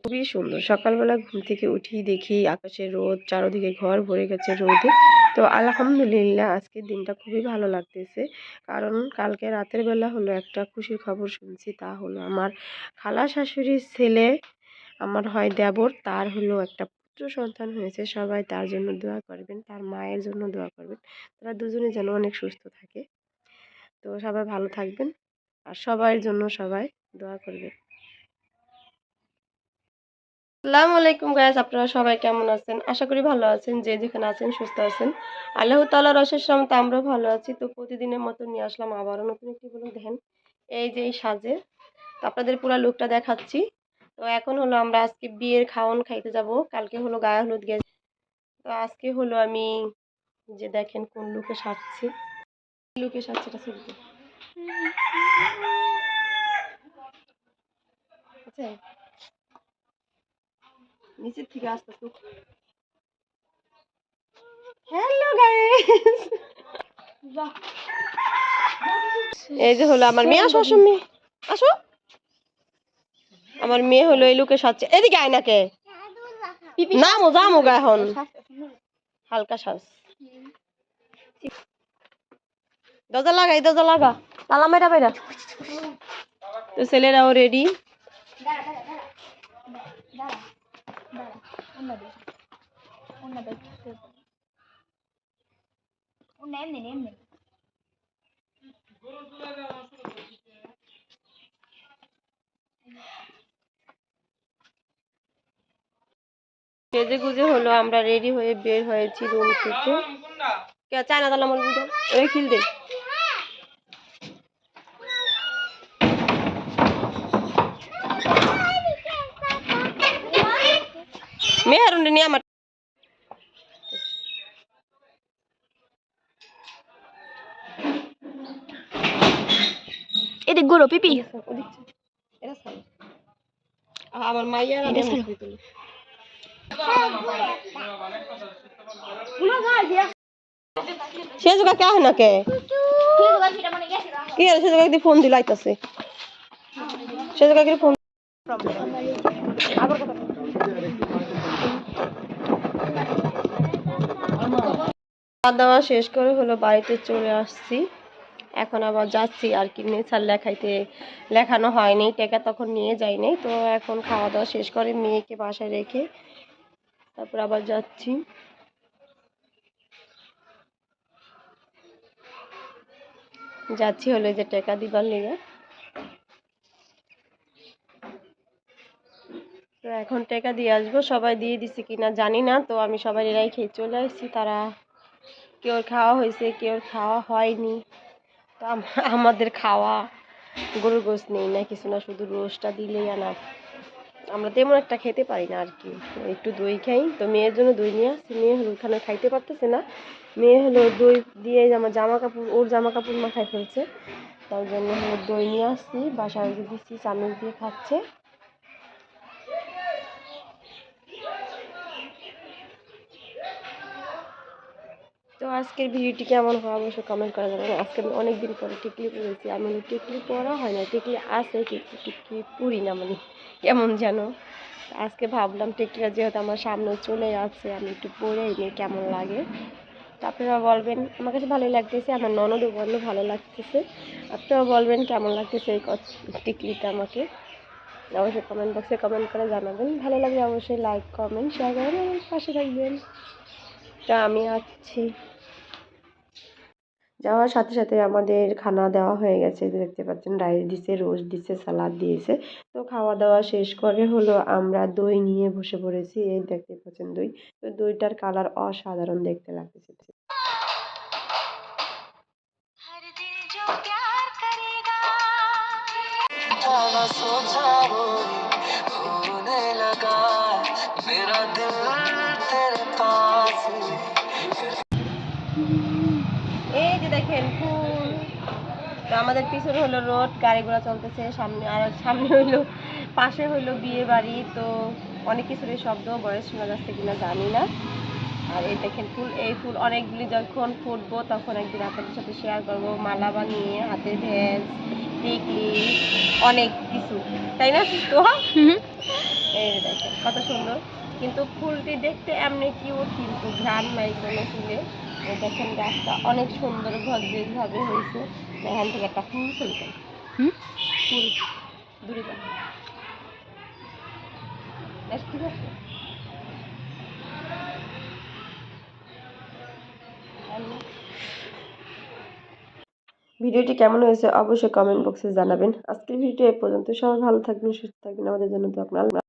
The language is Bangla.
খুবই সুন্দর। সকালবেলা ঘুম থেকে উঠি দেখি আকাশে রোদ, চারদিকে ঘর ভরে গেছে রোদে। তো আলহামদুলিল্লাহ আজকের দিনটা খুবই ভালো লাগতেছে। কারণ কালকে রাতের বেলা হলো একটা খুশির খবর শুনছি, তা হলো আমার খালা শাশুড়ির ছেলে, আমার হয় দেবর, তার হলো একটা পুত্র সন্তান হয়েছে, সবাই তার জন্য দোয়া করবেন, তার মায়ের জন্য দোয়া করবেন। তারা দুজনে যেন অনেক সুস্থ থাকে। তো সবাই ভালো থাকবেন, আর সবার জন্য সবাই দোয়া করবেন। আসসালামু আলাইকুম গাইস আপনারা সবাই কেমন আছেন? আশা করি ভালো আছেন, যে যেখানে আছেন সুস্থ আছেন। আল্লাহ তাআলার অশেষ রহমতে আমরা ভালো আছি। তো প্রতিদিনের মতো নিয়ে আসলাম আবারও নতুন একটি ব্লগ দেখেন। এই যে এই সাজে আপনাদের পুরো লুকটা দেখাচ্ছি। তো এখন হলো আমরা আজকে বিয়ের খাওয়ান খাইতে যাব। কালকে হলো গায়ে হলুদ গেছে। তো আজকে হলো আমি যে দেখেন কোন লুকে সাজছি। লুকে সাজছি এটা ছবি আচ্ছা। নিচের থেকে আস্তে আস্তে হ্যালো গাইস এই যে হলো আমার মেয়ে, আসো আসো, মেয়ে। আসো। আমার মেয়ে হলো এই লোকে সাজছে। এদিকে আয় নাকে। নামো, যামো গা এখন। হালকা সাজ। দরজা লাগা এই দরজা লাগা। তালা মেরা বেরা তো ছেলেরাও রেডি সেজে গুজে হলো, আমরা রেডি হয়ে বের হয়েছি রুম থেকে। কে চায় না তাহলে আমার বুঝা ওই খিল দে। মেহরুন নিয়ে আমার এদিকগুলো পিপি। আমার মাইয়ার। সে জোগা কে হয় না কে কি আর সে জোগা ফোন দিল আইতাছে। সে জোগা কি ফোন খাওয়া দাওয়া শেষ করে হলো বাড়িতে চলে আসছি। এখন আবার যাচ্ছি আর কি নেচার লেখাইতে লেখানো হয়নি, টেকা তখন নিয়ে যাইনি, তো এখন খাওয়া দাওয়া শেষ করে মেয়েকে বাসায় রেখে তারপর আবার যাচ্ছি। যাচ্ছি হলো যে টেকা দিবার লিগে। তো এখন টেকা দিয়ে আসব, সবাই দিয়ে দিছে কিনা জানি না, তো আমি সবাই এরাই খেয়ে চলে আসছি, তারা কেউ খাওয়া হয়েছে, কেউ খাওয়া হয়নি। তো আমাদের খাওয়া, গরুর গোস নেই না কিছু না, শুধু রোজটা দিলেই আনা আমরা তেমন একটা খেতে পারি না আর কি। একটু দই খাই, তো মেয়ের জন্য দই নিয়ে আসছি। মেয়ে হলো ওখানে খাইতে পারতেছে না। মেয়ে হলো দই দিয়ে আমার জামা কাপড় ওর জামা কাপড় মাথায় ফেলছে। তার জন্য হলো দই নিয়ে আসছি। বাসায় দিচ্ছি চামচ দিয়ে খাচ্ছে। তো আজকের ভিডিওটি কেমন হয় অবশ্যই কমেন্ট করা যাবে আজকে আমি অনেক দিন পরে টিকলি পরেছি আমি টিকলি পরা হয় না, টিকলি আছে কিন্তু টিকলি পুরি না মানে কেমন যেন? আজকে ভাবলাম টিকলিটা যেহেতু আমার সামনে চলে আছে আমি একটু পরে নিই, কেমন লাগে। আপনারা বলবেন, আমার কাছে ভালোই লাগতেছে, আমার ননদও বলল ভালো লাগতেছে। আপনারা বলবেন, কেমন লাগতেছে এই টিকলিটা আমাকে? অবশ্যই কমেন্ট বক্সে কমেন্ট করে জানাবেন। ভালো লাগলে অবশ্যই লাইক কমেন্ট শেয়ার করে আমার পাশে থাকবেন। তা আমি আসছি যাওয়ার সাথে সাথে আমাদের খানা দেওয়া হয়ে গেছে। দেখতে পাচ্ছেন রাইস দিছে রোজ দিছে সালাদ দিয়েছে। তো খাওয়া দাওয়া শেষ করে হলো আমরা দই নিয়ে বসে পড়েছি। এই দেখতে পাচ্ছেন দই। তো দইটার কালার অসাধারণ দেখতে লাগতেছে। তো আমাদের পিছনে হলো রোড গাড়ি ঘোড়া চলতেছে সামনে আর সামনে হইল পাশে হইল বিয়ে বাড়ি তো অনেক কিছুর শব্দ বয়স শোনা যাচ্ছে কিনা জানি না। আর এই দেখেন ফুল এই ফুল অনেকগুলি যখন ফুটবো তখন একদিন আপনাদের সাথে শেয়ার করব মালা বানিয়ে হাতে ভেজ টিকলি অনেক কিছু তাই না? তো এই দেখেন দেখেন কত সুন্দর। কিন্তু ফুলটি দেখতে এমনি কিউট কিন্তু ঘ্রাণ নাই কোনো ফুলে। এই দেখেন গাছটা অনেক সুন্দর ভদ্রভাবে হয়েছে। এখান থেকে একটা ফুল ফুলতেন হুম? ফুল দূরে ঠিক আছে। ভিডিওটি কেমন হয়েছে অবশ্যই কমেন্ট বক্সে জানাবেন। আজকের ভিডিও এ পর্যন্ত। সবাই ভালো থাকবেন সুস্থ থাকবেন। আমাদের জন্য তো আপনার